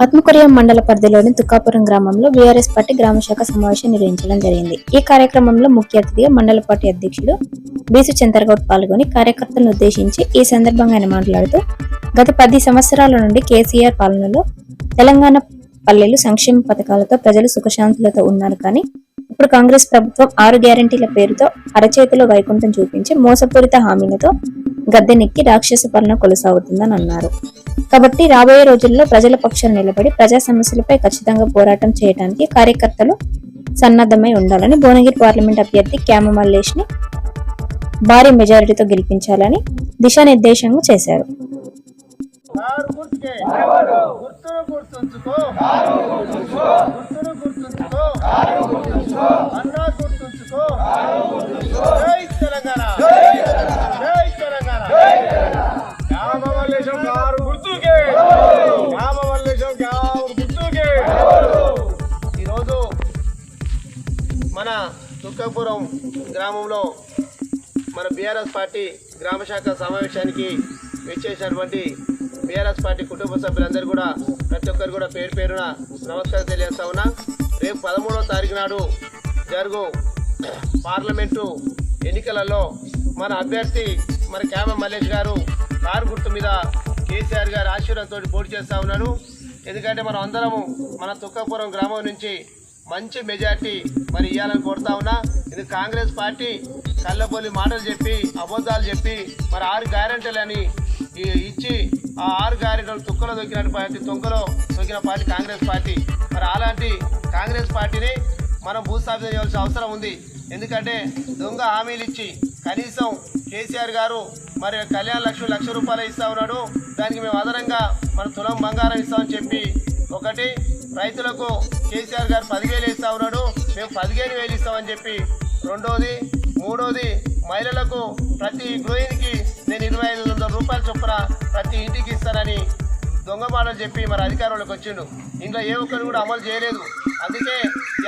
ఆత్మకొరియం మండల పరిధిలోని తుక్కాపురం గ్రామంలో బీఆర్ఎస్ పార్టీ గ్రామ శాఖ సమావేశం నిర్వహించడం జరిగింది. ఈ కార్యక్రమంలో ముఖ్య అతిథిగా మండల పార్టీ అధ్యక్షుడు బీసు చంద్రగౌడ్ పాల్గొని కార్యకర్తలను ఉద్దేశించి ఈ సందర్భంగా ఆయన మాట్లాడుతూ గత పది సంవత్సరాల నుండి కేసీఆర్ పాలనలో తెలంగాణ పల్లెలు సంక్షేమ పథకాలతో ప్రజలు సుఖశాంతులతో ఉన్నారు కానీ ఇప్పుడు కాంగ్రెస్ ప్రభుత్వం ఆరు గ్యారంటీల పేరుతో అరచేతిలో వైకుంఠం చూపించి మోసపూరిత హామీలతో గద్దెనెక్కి రాక్షస పాలన కొనసాగుతుందని అన్నారు. కాబట్టి రాబోయే రోజుల్లో ప్రజల పక్షాన నిలబడి ప్రజా సమస్యలపై ఖచ్చితంగా పోరాటం చేయడానికి కార్యకర్తలు సన్నద్ధమై ఉండాలని భువనగిరి పార్లమెంట్ అభ్యర్థి క్యామ మల్లేష్ని భారీ మెజారిటీతో గెలిపించాలని దిశానిర్దేశంగా చేశారు. గుర్తును గుర్తుంచుకో. గుర్తును కృష్ణాపురం గ్రామంలో మన బీఆర్ఎస్ పార్టీ గ్రామ శాఖ సమావేశానికి విచ్చేసినటువంటి బీఆర్ఎస్ పార్టీ కుటుంబ సభ్యులందరూ కూడా ప్రతి ఒక్కరు కూడా పేరు పేరున నమస్కారం తెలియజేస్తా ఉన్నా. రేపు పదమూడవ తారీఖు నాడు జరుగు పార్లమెంటు ఎన్నికలలో మన అభ్యర్థి మన క్యామ మల్లేష్ గారు కారు గుర్తు మీద కేసీఆర్ గారు ఆశీర్వాదంతో పోటీ చేస్తా ఉన్నాను ఎందుకంటే మనం అందరము మన తుక్కపురం గ్రామం నుంచి మంచి మెజార్టీ మరి ఇవ్వాలని కోరుతా ఉన్నా. ఇది కాంగ్రెస్ పార్టీ కళ్ళబొల్లి మాటలు చెప్పి అబద్ధాలు చెప్పి మరి ఆరు గ్యారెంటీలని అని ఇచ్చి ఆ ఆరు గ్యారెంటీలు తుక్కలో దొక్కినట్టు పార్టీ తుంకలో దొక్కిన పార్టీ కాంగ్రెస్ పార్టీ. మరి అలాంటి కాంగ్రెస్ పార్టీని మనం భూస్థాపితం చేయాల్సిన అవసరం ఉంది. ఎందుకంటే దొంగ హామీలు ఇచ్చి కనీసం కేసీఆర్ గారు మరి కళ్యాణ లక్ష్మి లక్ష రూపాయలు ఇస్తా ఉన్నాడు. దానికి మేము అదనంగా మన తులం బంగారం ఇస్తామని చెప్పి ఒకటి రైతులకు కేసీఆర్ గారు పదివేలు ఇస్తా ఉన్నాడు మేము పదిహేను వేలు ఇస్తామని చెప్పి. రెండోది మూడోది మహిళలకు ప్రతి గృహిణికి నేను ఇరవై ఐదు వందల రూపాయల చొప్పున ప్రతి ఇంటికి ఇస్తానని దొంగ మాటలు చెప్పి మరి అధికారంలోకి వచ్చిండు. ఇంట్లో ఏ ఒక్కరు కూడా అమలు చేయలేదు. అందుకే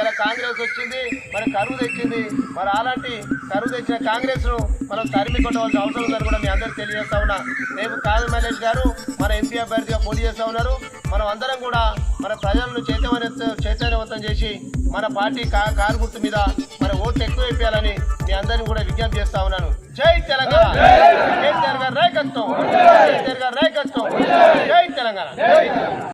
ఇలా కాంగ్రెస్ వచ్చింది మరి కరువు తెచ్చింది. మరి అలాంటి కరువు తెచ్చిన కాంగ్రెస్ను మనం తరిమి కొట్టవలసిన అవసరం ఉందని కూడా మీ అందరికీ తెలియజేస్తా ఉన్నా. రేపు కాదు మహేష్ గారు మన ఎంపీ అభ్యర్థిగా పోటీ చేస్తా ఉన్నారు. మనం అందరం కూడా మన ప్రజలను చైతన్య చైతన్యవంతం చేసి మన పార్టీ కా కారు గుర్తు మీద మన ఓట్లు ఎక్కువ వేయాలని మీ అందరిని కూడా విజ్ఞప్తి చేస్తా ఉన్నాను. జై తెలంగాణ! కేసీఆర్ గారు రేకత్వం కేసీఆర్ గారు రేకత్వం జై తెలంగాణ.